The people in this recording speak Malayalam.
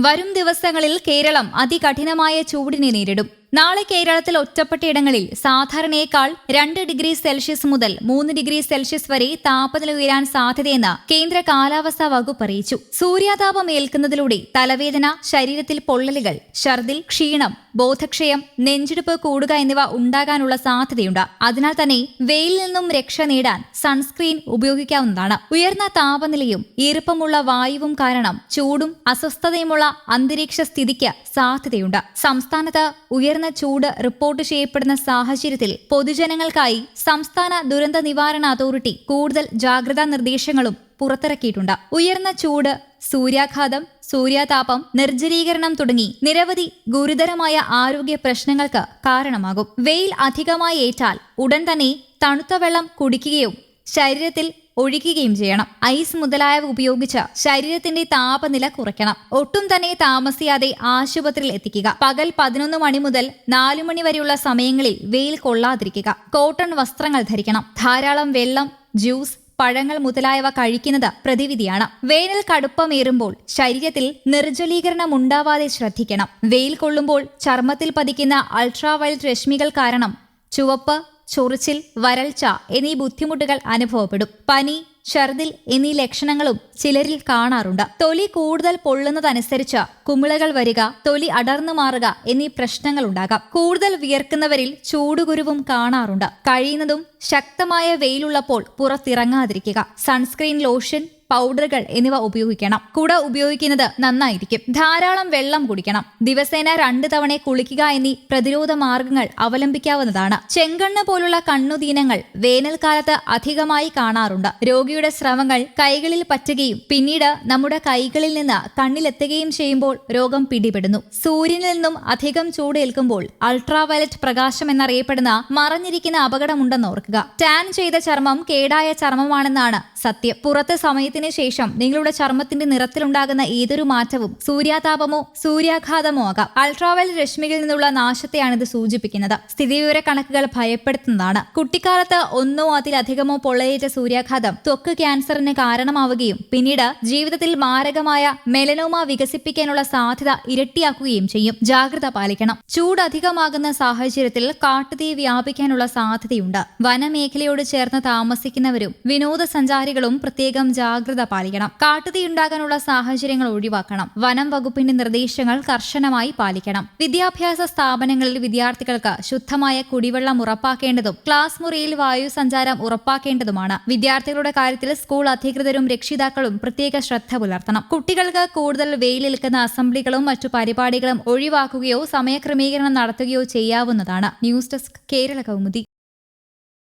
വരും ദിവസങ്ങളിൽ കേരളം അതികഠിനമായ ചൂടിനെ നേരിടും. നാളെ കേരളത്തിൽ ഒറ്റപ്പെട്ടയിടങ്ങളിൽ സാധാരണയേക്കാൾ രണ്ട് ഡിഗ്രി സെൽഷ്യസ് മുതൽ മൂന്ന് ഡിഗ്രി സെൽഷ്യസ് വരെ താപനില ഉയരാൻ സാധ്യതയെന്ന് കേന്ദ്ര കാലാവസ്ഥാ വകുപ്പ് അറിയിച്ചു. സൂര്യാതാപം ഏൽക്കുന്നതിലൂടെ തലവേദന ശരീരത്തിൽ പൊള്ളലുകൾ ഛർദിൽ ക്ഷീണം ബോധക്ഷയം നെഞ്ചിടിപ്പ് കൂടുക എന്നിവ ഉണ്ടാകാനുള്ള സാധ്യതയുണ്ട്. അതിനാൽ തന്നെ വെയിലിൽ നിന്നും രക്ഷ നേടാൻ സൺസ്ക്രീൻ ഉപയോഗിക്കാവുന്നതാണ്. ഉയർന്ന താപനിലയും ഈർപ്പമുള്ള വായുവും കാരണം ചൂടും അസ്വസ്ഥതയുമുള്ള അന്തരീക്ഷ സ്ഥിതിക്ക് സാധ്യതയുണ്ട്. സംസ്ഥാനത്ത് ഉയർന്ന ചൂട് റിപ്പോർട്ട് ചെയ്യപ്പെടുന്ന സാഹചര്യത്തിൽ പൊതുജനങ്ങൾക്കായി സംസ്ഥാന ദുരന്ത നിവാരണ അതോറിറ്റി കൂടുതൽ ജാഗ്രതാ നിർദ്ദേശങ്ങളും പുറത്തിറക്കിയിട്ടുണ്ട്. ഉയർന്ന ചൂട് സൂര്യാഘാതം സൂര്യാതാപം നിർജലീകരണം തുടങ്ങി നിരവധി ഗുരുതരമായ ആരോഗ്യ പ്രശ്നങ്ങൾക്ക് കാരണമാകും. വെയിൽ അധികമായി ഏറ്റാൽ ഉടൻ തന്നെ തണുത്ത വെള്ളം കുടിക്കുകയും ശരീരത്തിൽ ഒഴിക്കുകയും ചെയ്യണം. ഐസ് മുതലായവ ഉപയോഗിച്ച് ശരീരത്തിന്റെ താപനില കുറയ്ക്കണം. ഒട്ടും തന്നെ താമസിയാതെ ആശുപത്രിയിൽ എത്തിക്കുക. പകൽ പതിനൊന്ന് മണി മുതൽ നാലു മണി വരെയുള്ള സമയങ്ങളിൽ വെയിൽ കൊള്ളാതിരിക്കുക. കോട്ടൺ വസ്ത്രങ്ങൾ ധരിക്കണം. ധാരാളം വെള്ളം ജ്യൂസ് പഴങ്ങൾ മുതലായവ കഴിക്കുന്നത് പ്രതിവിധിയാണ്. വേനൽ കടുപ്പമേറുമ്പോൾ ശരീരത്തിൽ നിർജലീകരണം ഉണ്ടാവാതെ ശ്രദ്ധിക്കണം. വെയിൽ കൊള്ളുമ്പോൾ ചർമ്മത്തിൽ പതിക്കുന്ന അൾട്രാവയലറ്റ് രശ്മികൾ കാരണം ചുവപ്പ് ചൊറിച്ചിൽ വരൾച്ച എന്നീ ബുദ്ധിമുട്ടുകൾ അനുഭവപ്പെടും. പനി ഛർദിൽ എന്നീ ലക്ഷണങ്ങളും ചിലരിൽ കാണാറുണ്ട്. തൊലി കൂടുതൽ പൊള്ളുന്നതനുസരിച്ച് കുമിളകൾ വരിക തൊലി അടർന്നു മാറുക എന്നീ പ്രശ്നങ്ങൾ ഉണ്ടാകാം. കൂടുതൽ വിയർക്കുന്നവരിൽ ചൂടുകുരുവും കാണാറുണ്ട്. കഴിയുന്നതും ശക്തമായ വെയിലുള്ളപ്പോൾ പുറത്തിറങ്ങാതിരിക്കുക. സൺസ്ക്രീൻ ലോഷൻ പൗഡറുകൾ എന്നിവ ഉപയോഗിക്കണം. കുട ഉപയോഗിക്കുന്നത് നന്നായിരിക്കും. ധാരാളം വെള്ളം കുടിക്കണം. ദിവസേന രണ്ട് തവണ കുളിക്കുക എന്നീ പ്രതിരോധ മാർഗങ്ങൾ അവലംബിക്കാവുന്നതാണ്. ചെങ്കണ്ണ് പോലുള്ള കണ്ണുദീനങ്ങൾ വേനൽക്കാലത്ത് അധികമായി കാണാറുണ്ട്. രോഗിയുടെ സ്രവങ്ങൾ കൈകളിൽ പറ്റുകയും പിന്നീട് നമ്മുടെ കൈകളിൽ നിന്ന് കണ്ണിലെത്തുകയും ചെയ്യുമ്പോൾ രോഗം പിടിപെടുന്നു. സൂര്യനിൽ നിന്നും അധികം ചൂടേൽക്കുമ്പോൾ അൾട്രാവയലറ്റ് പ്രകാശം എന്നറിയപ്പെടുന്ന മറഞ്ഞിരിക്കുന്ന അപകടമുണ്ടെന്ന് ഓർക്കുക. ടാൻ ചെയ്ത ചർമ്മം കേടായ ചർമ്മമാണെന്നാണ് സത്യം. പുറത്ത് സമയത്തിന് ശേഷം നിങ്ങളുടെ ചർമ്മത്തിന്റെ നിറത്തിലുണ്ടാകുന്ന ഏതൊരു മാറ്റവും സൂര്യാതാപമോ സൂര്യാഘാതമോ ആകാം. അൾട്രാവയൽ രശ്മികളിൽ നിന്നുള്ള നാശത്തെയാണ് ഇത് സൂചിപ്പിക്കുന്നത്. സ്ഥിതിവിവര കണക്കുകൾ ഭയപ്പെടുത്തുന്നതാണ്. കുട്ടിക്കാലത്ത് ഒന്നോ അതിലധികമോ പൊള്ളയേറ്റ സൂര്യാഘാതം ത്വക്ക് ക്യാൻസറിന് കാരണമാവുകയും പിന്നീട് ജീവിതത്തിൽ മാരകമായ മെലനോമ വികസിപ്പിക്കാനുള്ള സാധ്യത ഇരട്ടിയാക്കുകയും ചെയ്യും. ജാഗ്രത പാലിക്കണം. ചൂട് അധികമാകുന്ന സാഹചര്യത്തിൽ കാട്ടുതീ വ്യാപിക്കാനുള്ള സാധ്യതയുണ്ട്. വനമേഖലയോട് ചേർന്ന് താമസിക്കുന്നവരും വിനോദസഞ്ചാരികളും പ്രത്യേകം ജാഗ്രത പാലിക്കണം. കാട്ടുതീ ഉണ്ടാകാനുള്ള സാഹചര്യങ്ങൾ ഒഴിവാക്കണം. വനം വകുപ്പിന്റെ നിർദ്ദേശങ്ങൾ കർശനമായി പാലിക്കണം. വിദ്യാഭ്യാസ സ്ഥാപനങ്ങളിൽ വിദ്യാർത്ഥികൾക്ക് ശുദ്ധമായ കുടിവെള്ളം ഉറപ്പാക്കേണ്ടതും ക്ലാസ് മുറിയിൽ വായു സഞ്ചാരം ഉറപ്പാക്കേണ്ടതുമാണ്. വിദ്യാർത്ഥികളുടെ കാര്യത്തിൽ സ്കൂൾ അധികൃതരും രക്ഷിതാക്കളും പ്രത്യേക ശ്രദ്ധ പുലർത്തണം. കുട്ടികൾക്ക് കൂടുതൽ വെയിലേൽക്കുന്ന അസംബ്ലികളും മറ്റു പരിപാടികളും ഒഴിവാക്കുകയോ സമയക്രമീകരണം നടത്തുകയോ ചെയ്യാവുന്നതാണ്. News desk Kerala Kaumudi.